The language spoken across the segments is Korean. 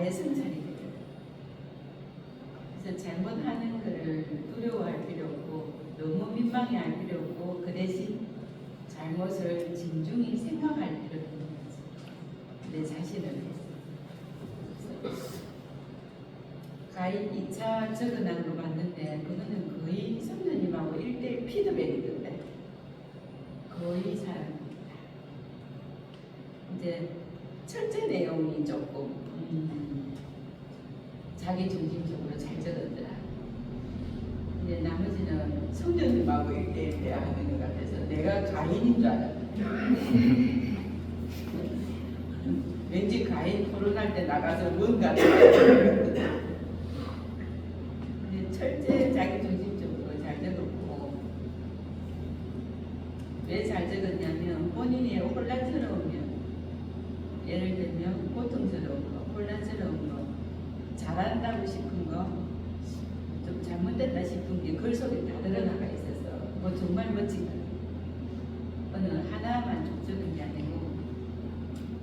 나의 돼요. 그래서 잘못하는 것을 두려워할 필요 없고 너무 민망해할 필요 없고 그 대신 잘못을 진중히 생각할 필요가 있는 거지. 내 자신을 위해서. 가입 2차 적어난 거 봤는데 그거는 거의 성도님하고 1대1 피드백이던데 거의 사람입니다. 이제 첫째 내용이 조금 음, 자기 중심적으로 잘 적었더라. 이제 나머지는 성도님하고 1대1 대화하는 것 같아서 내가 가인인 줄 알았는데 왠지 가인 토론할 때 나가서 뭔가 근데 철저히 자기 중심적으로 잘 적었고 왜 잘 적었냐면 본인이 혼란스러우면 예를 들면 고통스러운 거, 혼란스러운 거, 잘한다고 싶은 거, 좀 잘못됐다 싶은 게 글 속에 다 드러나가 있어서 뭐 정말 멋지다. 어느 하나만 쭉 적은 게 아니고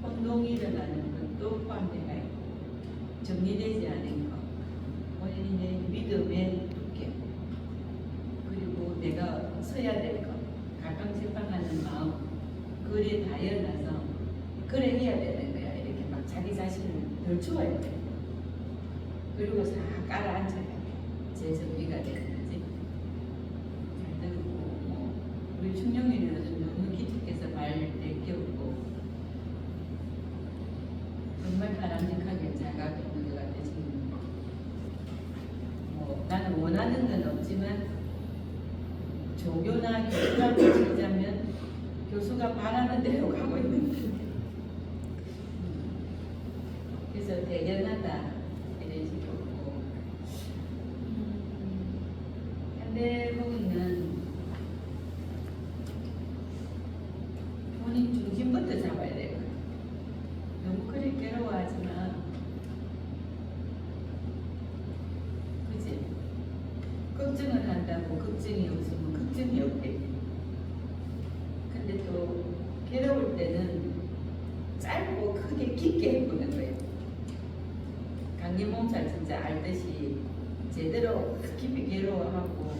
혼동이 일어나는 것도 포함되어 있고 정리되지 않은 것, 본인의 믿음의 두께, 그리고 내가 서야 될 것, 갈팡질팡하는 마음, 글에 다여놔서 그래 해야 되는 거야. 이렇게 막 자기 자신 추워야 돼. 그리고 싹 깔아앉혀야 돼. 제 정리가 되는 거지. 잘 들고, 뭐, 우리 충령이는 좀 너무 기특해서 말 내키웠고, 정말 바람직하게 잘 가고 있는 것 같아, 지금. 뭐, 나는 원하는 건 없지만, 조교나 교수라고 치자면, 교수가 바라는 대로 가고 있는 것 같아. 그래서 대견하다 이런 음, 현대복음은 본인 중심부터 잡아야 돼요. 너무 그리 괴로워하지 마. 그지? 걱정을 한다고 걱정이 없으면 걱정이 없대. 근데 또 괴로울 때는 짧고 크게 깊게 해보는 거예요. 강림몸살 진짜 알듯이 제대로 깊이 괴로워하고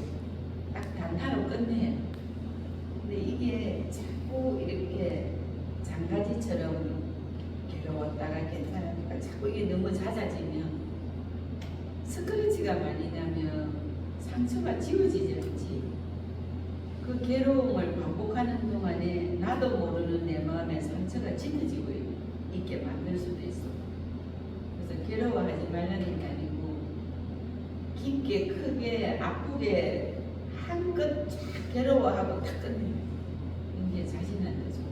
딱 단타로 끝내. 근데 이게 자꾸 이렇게 장가지처럼 괴로웠다가 괜찮았다가 자꾸 이게 너무 잦아지면 스크래치가 많이 나면 상처가 지워지지. 그 괴로움을 반복하는 동안에 나도 모르는 내 마음에 상처가 짙어지고 있게 만들 수도 있어. 말라는 게 아니고 깊게 크게 아프게 한껏 쫙 괴로워하고 탁 끝내는 게 자신한테 좋아.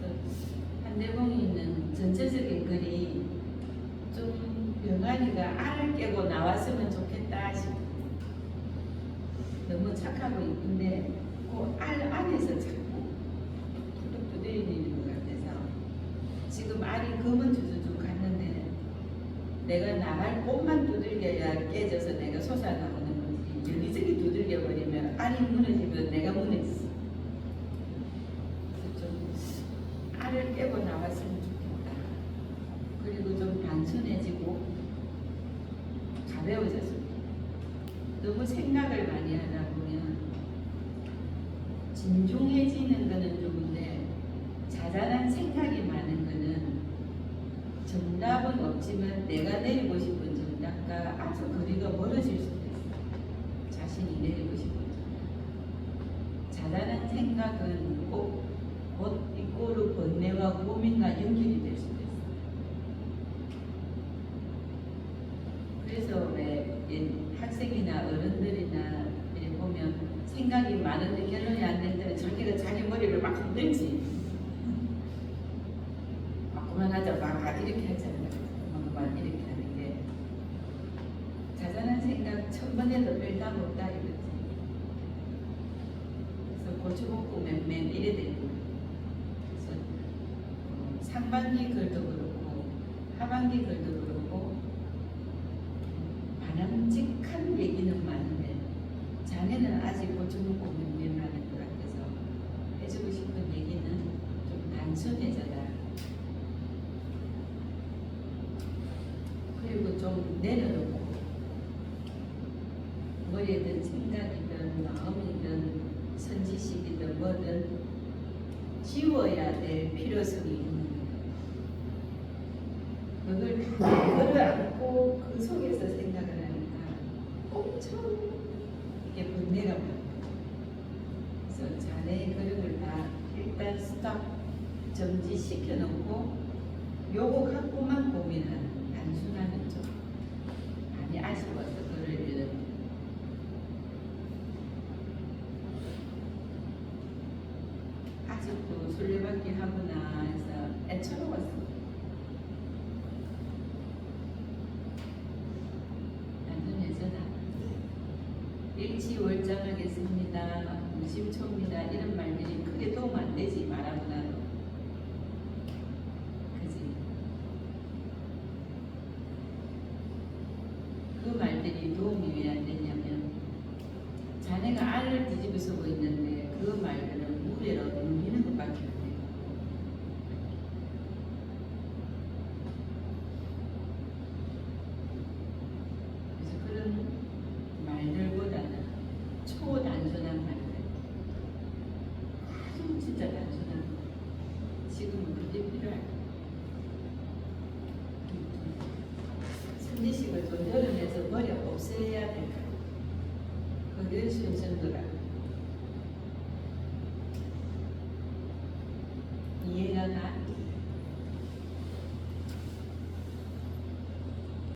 그래서 한대봉이 있는 전체적인 글이 좀 병아리가 알을 깨고 나왔으면 좋겠다 싶어. 너무 착하고 이쁜데 그 알 안에서 자꾸 툭툭 두드리는 것 같아서 지금 알이 검은 주주쭉 갔는데 내가 나갈 곳만 두들겨야 깨져서 내가 솟아나오는 거지. 여기저기 두들겨 버리면 알이 무너지면 내가 그래서 좀 알을 깨고 나왔으면 좋겠다. 그리고 좀 단순해지고 가벼워졌으면 너무 생각을 많이 하다 보면 진중해지는 거는 좋은데 자잘한 생각이 많은 거는 정답은 없지만 내가 내리고 싶은 정답과 아주 거리가 멀어질 수도 있어. 자신이 내리고 싶은 정답. 자잘한 생각은 꼭, 곧 이꼬르 번뇌와 고민과 연결이 될 수도 있어. 그래서 왜 이 학생이나 어른들이나 이렇게 보면 생각이 많은데 결론이 안 될 때는 자기가 자기 머리를 막 흔들지. 막 그만하자, 막 이렇게 하잖아. 막 이렇게 하는 게 자잘한 생각 천 번에도 별다 못다 이거지. 그래서 고추 먹고 맨맨 이래 거야. 그래서 어, 상반기 글도 그렇고 하반기 글도 그렇고 바람직한 얘기는 많은데 자네는 아직 고추 먹고 맨맨 하는 것 같아서 해주고 싶은 얘기는 좀 단순해져라. 좀 내려놓고 머리에든 생각이든 마음이든 선지식이든 뭐든 지워야 될 필요성이 있는 거예요. 그걸 그거를 안고 그 속에서 생각을 하니까 엄청 이게 번뇌가 많아요. 그래서 자네의 그림을 다 일단 스탑 정지시켜 놓고 요거 갖고만 고민하는 단순하는 좀 많이 아쉬워서 그러려는 아직도 술래받기 하구나 해서 애처로웠어 완전 예전아 일치월장하겠습니다. 무심초입니다. 이런 말들이 크게 도움 안 되지 나도 그지? 그 말들이 도움이 왜 안 되냐면 자네가 알을 뒤집어 쓰고 있는데 그 말들은 무례로 넘기는 것밖에 안 돼. 그래서 그런 말들보다는 초 단순한 말들 진짜 단순한 거. 지금은 그게 필요할 거야. 선지식을 좀 열어내서 머리 없애야 될 거야. 그게 순전도라.